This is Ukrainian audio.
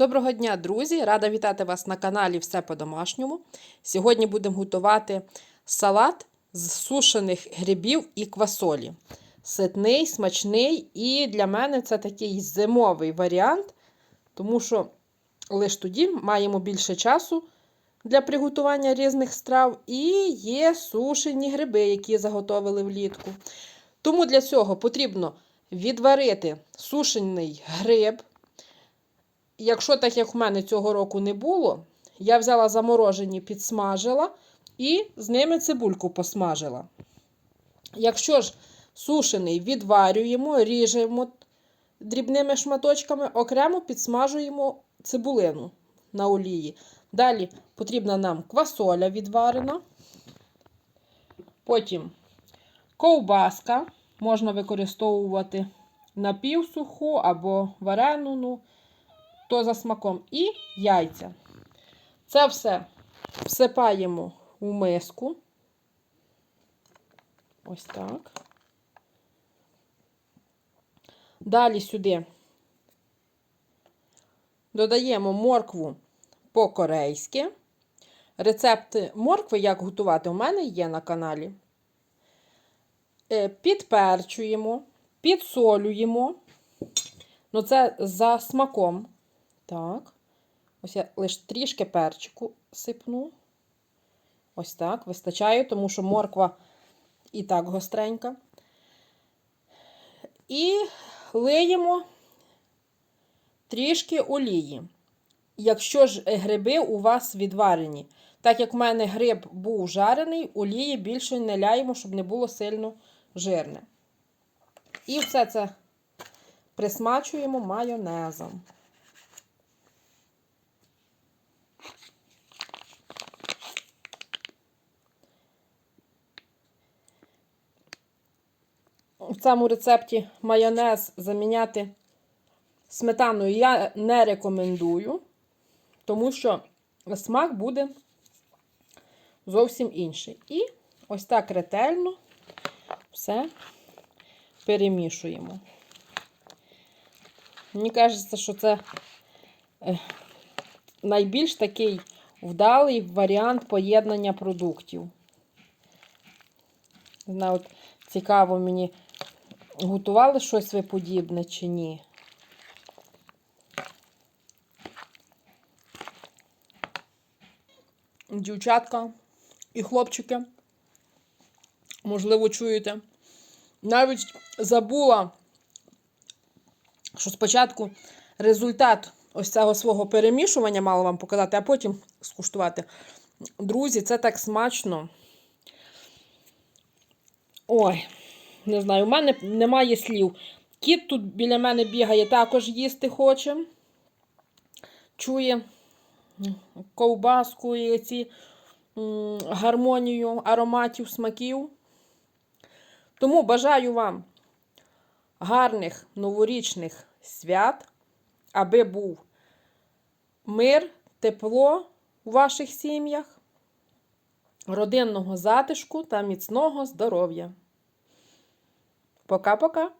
Доброго дня, друзі! Рада вітати вас на каналі Все по-домашньому. Сьогодні будемо готувати салат з сушених грибів і квасолі. Ситний, смачний, і для мене це такий зимовий варіант, тому що лише тоді маємо більше часу для приготування різних страв, і є сушені гриби, які заготовили влітку. Тому для цього потрібно відварити сушений гриб. Якщо так, як в мене цього року не було, я взяла заморожені, підсмажила і з ними цибульку посмажила. Якщо ж сушений, відварюємо, ріжемо дрібними шматочками, окремо підсмажуємо цибулину на олії. Далі потрібна нам квасоля відварена. Потім ковбаска. Можна використовувати напівсуху або варену, то за смаком. І яйця. Це все всипаємо у миску. Ось так. Далі сюди додаємо моркву по-корейськи. Рецепт моркви, як готувати, у мене є на каналі. Підперчуємо, підсолюємо. Ну, це за смаком. Так. Ось я лише трішки перчику сипну. Ось так. Вистачає, тому що морква і так гостренька. І лиємо трішки олії. Якщо ж гриби у вас відварені. Так як в мене гриб був жарений, олії більше не ляємо, щоб не було сильно жирне. І все це присмачуємо майонезом. В цьому рецепті майонез заміняти сметаною я не рекомендую, тому що смак буде зовсім інший. І ось так ретельно все перемішуємо. Мені кажеться, що це найбільш такий вдалий варіант поєднання продуктів. От цікаво мені, готували щось ви подібне чи ні. Дівчатка і хлопчики, можливо, чуєте. Навіть забула, що спочатку результат ось цього свого перемішування мала вам показати, а потім скуштувати. Друзі, це так смачно. Ой, не знаю, у мене немає слів. Кіт тут біля мене бігає, також їсти хоче. Чує ковбаску і ці гармонію ароматів, смаків. Тому бажаю вам гарних новорічних свят, аби був мир, тепло у ваших сім'ях, родинного затишку та міцного здоров'я. Пока-пока!